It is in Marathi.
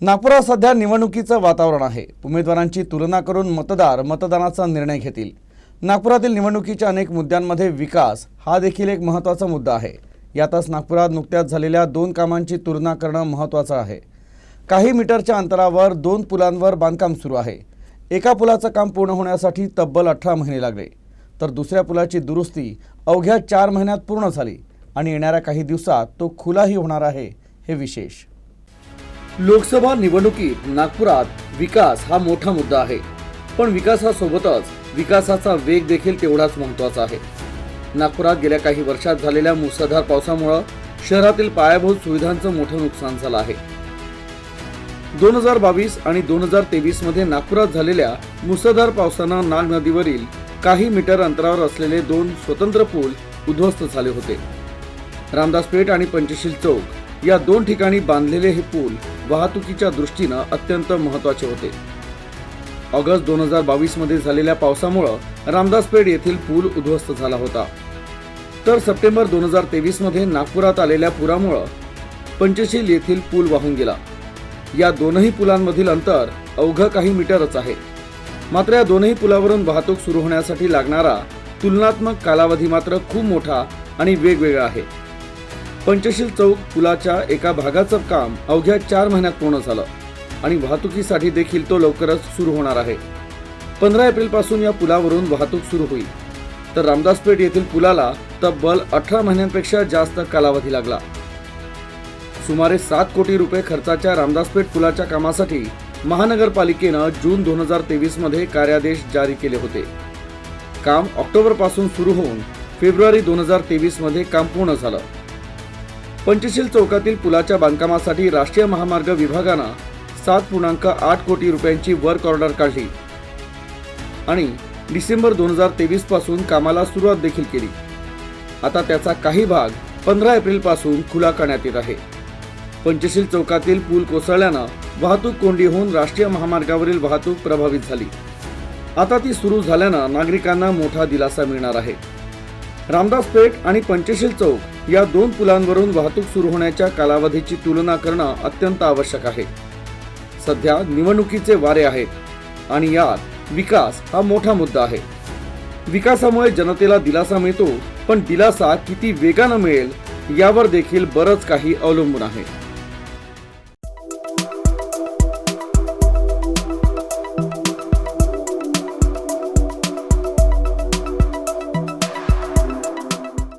नागपुरात सध्या निवडणुकीचं वातावरण आहे. उमेदवारांची तुलना करून मतदार मतदानाचा निर्णय घेतील. नागपुरातील निवडणुकीच्या अनेक मुद्द्यांमध्ये विकास हा देखील एक महत्त्वाचा मुद्दा आहे. यातच नागपुरात नुकत्याच झालेल्या दोन कामांची तुलना करणं महत्त्वाचं आहे. काही मीटरच्या अंतरावर दोन पुलांवर बांधकाम सुरू आहे. एका पुलाचं काम पूर्ण होण्यासाठी तब्बल अठरा महिने लागले. तर दुसऱ्या पुलाची दुरुस्ती अवघ्या चार महिन्यात पूर्ण झाली आणि येणाऱ्या काही दिवसात तो खुलाही होणार आहे हे विशेष. लोकसभा निवडणुकीत नागपुरात विकास हा मोठा मुद्दा आहे. पण विकासासोबतच विकासाचा वेग देखील तेवढाच महत्त्वाचा आहे. नागपुरात गेल्या काही वर्षात झालेल्या मुसळधार पावसामुळं शहरातील पायाभूत सुविधांचं मोठं नुकसान झालं आहे. दोन हजार बावीस आणि दोन हजार तेवीसमध्ये नागपुरात झालेल्या मुसळधार पावसानं नाग नदीवरील काही मीटर अंतरावर असलेले दोन स्वतंत्र पूल उद्ध्वस्त झाले होते. रामदास पेठ आणि पंचशील चौक या दोन ठिकाणी बांधलेले हे पूल वाहतुकीच्या दृष्टीनं अत्यंत महत्त्वाचे होते. ऑगस्ट दोन हजार बावीसमध्ये झालेल्या पावसामुळं रामदास पेठ येथील पूल उद्ध्वस्त झाला होता. तर सप्टेंबर दोन हजार तेवीसमध्ये नागपुरात आलेल्या पुरामुळं पंचशील येथील पूल वाहून गेला. या दोनही पुलांमधील अंतर अवघं काही मीटरच आहे. मात्र या दोनही पुलावरून वाहतूक सुरू होण्यासाठी लागणारा तुलनात्मक कालावधी मात्र खूप मोठा आणि वेगवेगळा आहे. पंचशील चौक पुलाच्या एका भागाचं काम अवघ्या चार महिन्यात पूर्ण झालं आणि वाहतुकीसाठी देखील तो लवकरच सुरू होणार आहे. पंधरा एप्रिलपासून या पुलावरून वाहतूक सुरू होईल. तर रामदासपेठ येथील पुलाला तब्बल अठरा महिन्यांपेक्षा जास्त कालावधी लागला. सुमारे सात कोटी रुपये खर्चाच्या रामदासपेठ पुलाच्या कामासाठी महानगरपालिकेनं जून दोन हजार तेवीसमध्ये कार्यादेश जारी केले होते. काम ऑक्टोबरपासून सुरू होऊन फेब्रुवारी दोन हजार तेवीसमध्ये काम पूर्ण झालं. पंचशील चौकातील पुलाच्या बांधकामासाठी राष्ट्रीय महामार्ग विभागानं सात पूर्णांक आठ कोटी रुपयांची वर्क ऑर्डर काढली. आणि डिसेंबर दोन हजार तेवीसपासून कामाला सुरुवात देखील केली. आता त्याचा काही भाग पंधरा एप्रिलपासून खुला करण्यात येत आहे. पंचशील चौकातील पूल कोसळल्यानं वाहतूक कोंडी होऊन राष्ट्रीय महामार्गावरील वाहतूक प्रभावित झाली. आता ती सुरू झाल्यानं नागरिकांना मोठा दिलासा मिळणार आहे. रामदास पेठ आणि पंचशील चौक या दोन पुलांवरून वाहतूक सुरू होण्याच्या कालावधीची तुलना करणं अत्यंत आवश्यक आहे. सध्या निवडणुकीचे वारे आहेत आणि यात विकास हा मोठा मुद्दा आहे. विकासामुळे जनतेला दिलासा मिळतो पण दिलासा किती वेगानं मिळेल यावर देखील बरंच काही अवलंबून आहे.